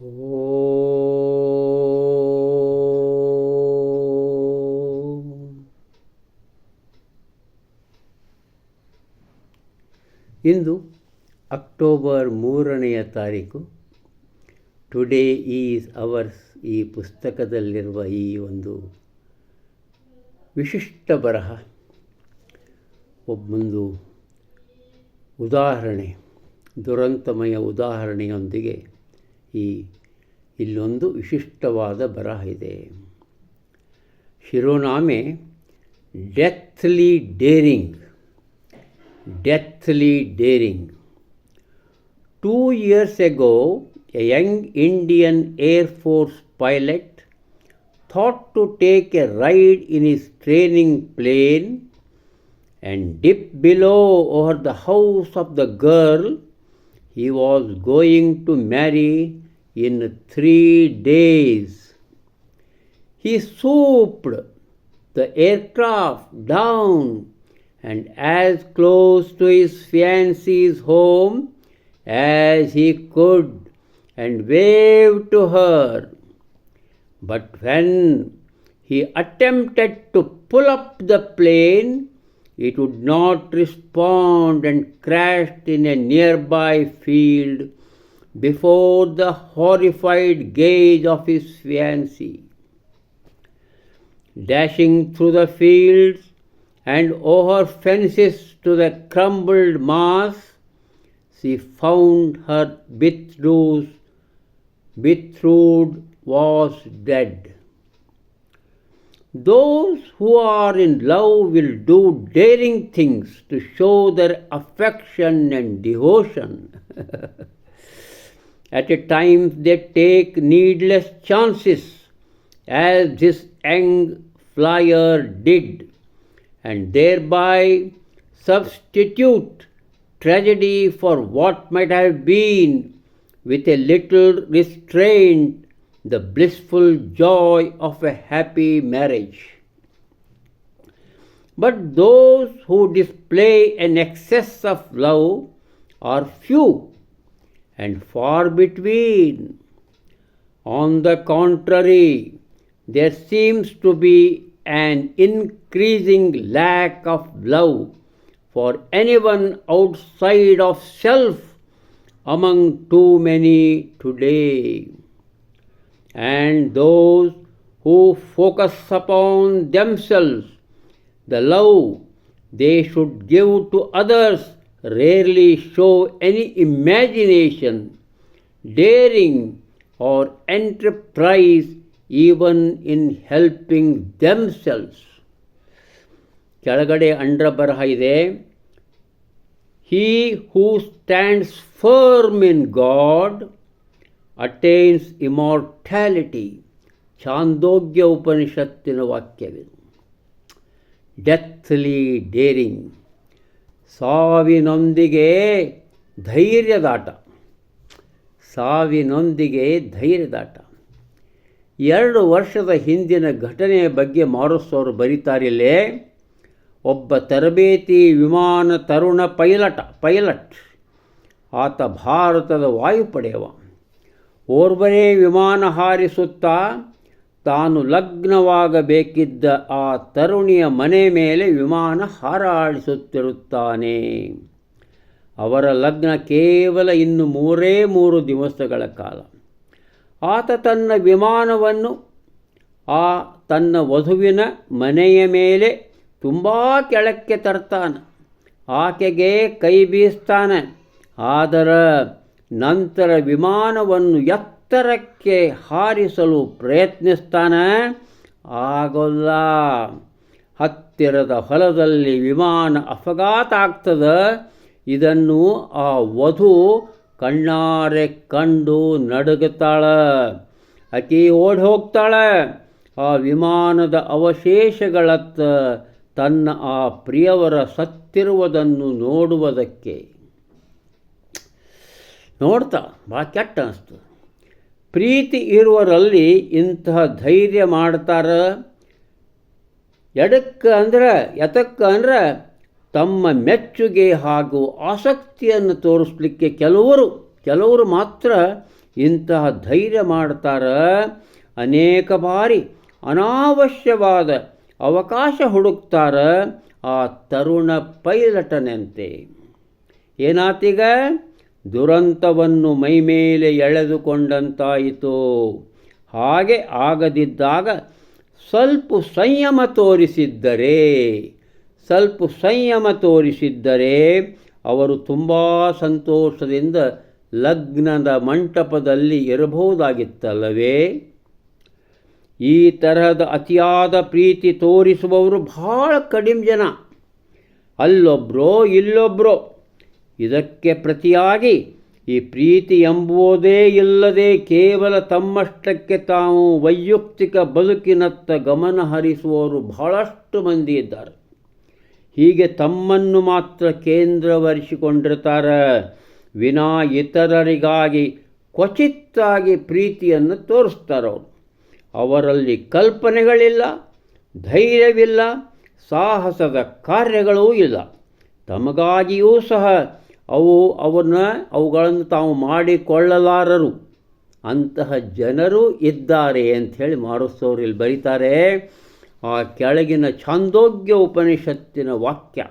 ಇಂದು October ಮೂರನೆಯ ತಾರೀಕು. Today is ours ಈ ಪುಸ್ತಕದಲ್ಲಿರುವ ಈ ಒಂದು ವಿಶಿಷ್ಟ ಬರಹ. ಒಬ್ಬೊಂದು ಉದಾಹರಣೆ, ದುರಂತಮಯ ಉದಾಹರಣೆಯೊಂದಿಗೆ ಈ ಇಲ್ಲೊಂದು ವಿಶಿಷ್ಟವಾದ ಬರಹ ಇದೆ ಶಿರೋನಾಮೆ deathly daring deathly daring two years ago a young Indian air force pilot thought to take a ride in his training plane and dip below over the house of the girl he was going to marry in three days. He swooped the aircraft down and as close to his fiancée's home as he could and waved to her. But when he attempted to pull up the plane, it would not respond and crashed in a nearby field before the horrified gaze of his fiancée. Dashing through the fields and over fences to the crumbled mass, she found her betrothed, betrothed was dead. Those who are in love will do daring things to show their affection and devotion. At a times they take needless chances, as this young flyer did, and thereby substitute tragedy for what might have been, with a little restraint, the blissful joy of a happy marriage. But those who display an excess of love are few and far between. On the contrary, there seems to be an increasing lack of love for anyone outside of self among too many today and those who focus upon themselves, the love they should give to others rarely show any imagination, daring, or enterprise even in helping themselves. ಕೆಳಗಡೆ ಅಂಡ್ರ ಬರಹ ಇದೆ he who stands firm in God attains immortality Chandogya ಉಪನಿಷತ್ತಿನ ವಾಕ್ಯವಿದು ಡೆತ್ಲಿ daring ಸಾವಿನೊಂದಿಗೆ ಧೈರ್ಯದಾಟ. ಸಾವಿನೊಂದಿಗೆ ಧೈರ್ಯದಾಟ. ಎರಡು ವರ್ಷದ ಹಿಂದಿನ ಘಟನೆಯ ಬಗ್ಗೆ ಮಾರುಸ್ವರು ಬರೀತಾರಿಲ್ಲೇ, ಒಬ್ಬ ತರಬೇತಿ ವಿಮಾನ ತರುಣ ಪೈಲಟ, ಪೈಲಟ್, ಆತ ಭಾರತದ ವಾಯುಪಡೆಯವ. ಓರ್ವರೇ ವಿಮಾನ ಹಾರಿಸುತ್ತಾ ತಾನು ಲಗ್ನವಾಗಬೇಕಿದ್ದ ಆ ತರುಣಿಯ ಮನೆ ಮೇಲೆ ವಿಮಾನ ಹಾರಾಡಿಸುತ್ತಿರುತ್ತಾನೆ ಅವರ ಲಗ್ನ ಕೇವಲ ಇನ್ನು ಮೂರೇ ಮೂರು ದಿವಸಗಳ ಕಾಲ. ಆತ ತನ್ನ ವಿಮಾನವನ್ನು ಆ ತನ್ನ ವಧುವಿನ ಮನೆಯ ಮೇಲೆ ತುಂಬ ಕೆಳಕ್ಕೆ ತರ್ತಾನೆ. ಆಕೆಗೆ ಕೈ ಬೀಸ್ತಾನೆ. ಆದರೆ ನಂತರ ವಿಮಾನವನ್ನು ಎತ್ತರಕ್ಕೆ ಹಾರಿಸಲು ಪ್ರಯತ್ನಿಸ್ತಾನೆ. ಆಗೋಲ್ಲ. ಹತ್ತಿರದ ಹೊಲದಲ್ಲಿ ವಿಮಾನ ಅಪಘಾತ ಆಗ್ತದ. ಇದನ್ನು ಆ ವಧು ಕಣ್ಣಾರೆ ಕಂಡು ನಡುಗುತ್ತಾಳೆ. ಅಕಿ ಓಡಿ ಹೋಗ್ತಾಳೆ. ಆ ವಿಮಾನದ ಅವಶೇಷಗಳತ್ತ ತನ್ನ ಆ ಪ್ರಿಯವರ ಸತ್ತಿರುವುದನ್ನು ನೋಡುವುದಕ್ಕೆ ನೋಡ್ತಾ ಭಾಳ ಕೆಟ್ಟ ಅನಿಸ್ತು. ಪ್ರೀತಿ ಇರುವರಲ್ಲಿ ಇಂತಹ ಧೈರ್ಯ ಮಾಡ್ತಾರೆ? ಎಡಕ್ಕೆ ಅಂದ್ರೆ ಎತಕ್ಕೆ ಅಂದ್ರೆ ತಮ್ಮ ಮೆಚ್ಚುಗೆ ಹಾಗೂ ಆಸಕ್ತಿಯನ್ನು ತೋರಿಸ್ಲಿಕ್ಕೆ ಕೆಲವರು ಕೆಲವರು ಮಾತ್ರ ಇಂತಹ ಧೈರ್ಯ ಮಾಡ್ತಾರ? ಅನೇಕ ಬಾರಿ ಅನಾವಶ್ಯವಾದ ಅವಕಾಶ ಹುಡುಕ್ತಾರ ಆ ತರುಣ ಪೈಲಟನಂತೆ. ಏನಾತೀಗ? ದುರಂತವನ್ನು ಮೈಮೇಲೆ ಎಳೆದುಕೊಂಡಂತಾಯಿತು. ಹಾಗೆ ಆಗದಿದ್ದಾಗ ಸ್ವಲ್ಪ ಸಂಯಮ ತೋರಿಸಿದ್ದರೆ, ಸ್ವಲ್ಪ ಸಂಯಮ ತೋರಿಸಿದ್ದರೆ ಅವರು ತುಂಬ ಸಂತೋಷದಿಂದ ಲಗ್ನದ ಮಂಟಪದಲ್ಲಿ ಇರಬಹುದಾಗಿತ್ತಲ್ಲವೇ? ಈ ತರಹದ ಅತಿಯಾದ ಪ್ರೀತಿ ತೋರಿಸುವವರು ಬಹಳ ಕಡಿಮೆ ಜನ. ಅಲ್ಲೊಬ್ಬರೋ ಇಲ್ಲೊಬ್ಬರೋ ಇದಕ್ಕೆ ಪ್ರತಿಯಾಗಿ ಈ ಪ್ರೀತಿ ಎಂಬುವುದೇ ಇಲ್ಲದೆ ಕೇವಲ ತಮ್ಮಷ್ಟಕ್ಕೆ ತಾವು ವೈಯಕ್ತಿಕ ಬದುಕಿನತ್ತ ಗಮನ ಹರಿಸುವವರು ಬಹಳಷ್ಟು ಮಂದಿ ಇದ್ದಾರೆ. ಹೀಗೆ ತಮ್ಮನ್ನು ಮಾತ್ರ ಕೇಂದ್ರವರಿಸಿಕೊಂಡಿರ್ತಾರೆ. ವಿನಾ ಇತರರಿಗಾಗಿ ಕ್ವಚಿತ್ತಾಗಿ ಪ್ರೀತಿಯನ್ನು ತೋರಿಸ್ತಾರವರು ಅವರಲ್ಲಿ ಕಲ್ಪನೆಗಳಿಲ್ಲ, ಧೈರ್ಯವಿಲ್ಲ, ಸಾಹಸದ ಕಾರ್ಯಗಳೂ ಇಲ್ಲ. ತಮಗಾಗಿಯೂ ಸಹ ಅವು ಅವನ್ನ ಅವುಗಳನ್ನು ತಾವು ಮಾಡಿಕೊಳ್ಳಲಾರರು. ಅಂತಹ ಜನರು ಇದ್ದಾರೆ ಅಂಥೇಳಿ ಮಾರುಸ್ತವ್ರು ಇಲ್ಲಿ ಬರೀತಾರೆ. ಆ ಕೆಳಗಿನ ಛಾಂದೋಗ್ಯ ಉಪನಿಷತ್ತಿನ ವಾಕ್ಯ,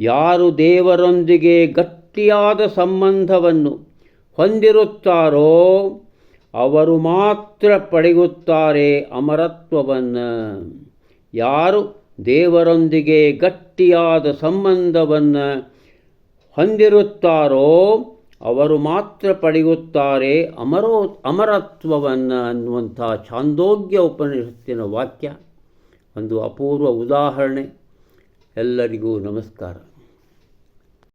ಯಾರು ದೇವರೊಂದಿಗೆ ಗಟ್ಟಿಯಾದ ಸಂಬಂಧವನ್ನು ಹೊಂದಿರುತ್ತಾರೋ ಅವರು ಮಾತ್ರ ಪಡೆಯುತ್ತಾರೆ ಅಮರತ್ವವನ್ನು. ಯಾರು ದೇವರೊಂದಿಗೆ ಗಟ್ಟಿಯಾದ ಸಂಬಂಧವನ್ನು ಹೊಂದಿರುತ್ತಾರೋ ಅವರು ಮಾತ್ರ ಪಡೆಯುತ್ತಾರೆ ಅಮರೋ ಅಮರತ್ವವನ್ನು ಅನ್ನುವಂಥ ಛಾಂದೋಗ್ಯ ಉಪನಿಷತ್ತಿನ ವಾಕ್ಯ. ಒಂದು ಅಪೂರ್ವ ಉದಾಹರಣೆ. ಎಲ್ಲರಿಗೂ ನಮಸ್ಕಾರ.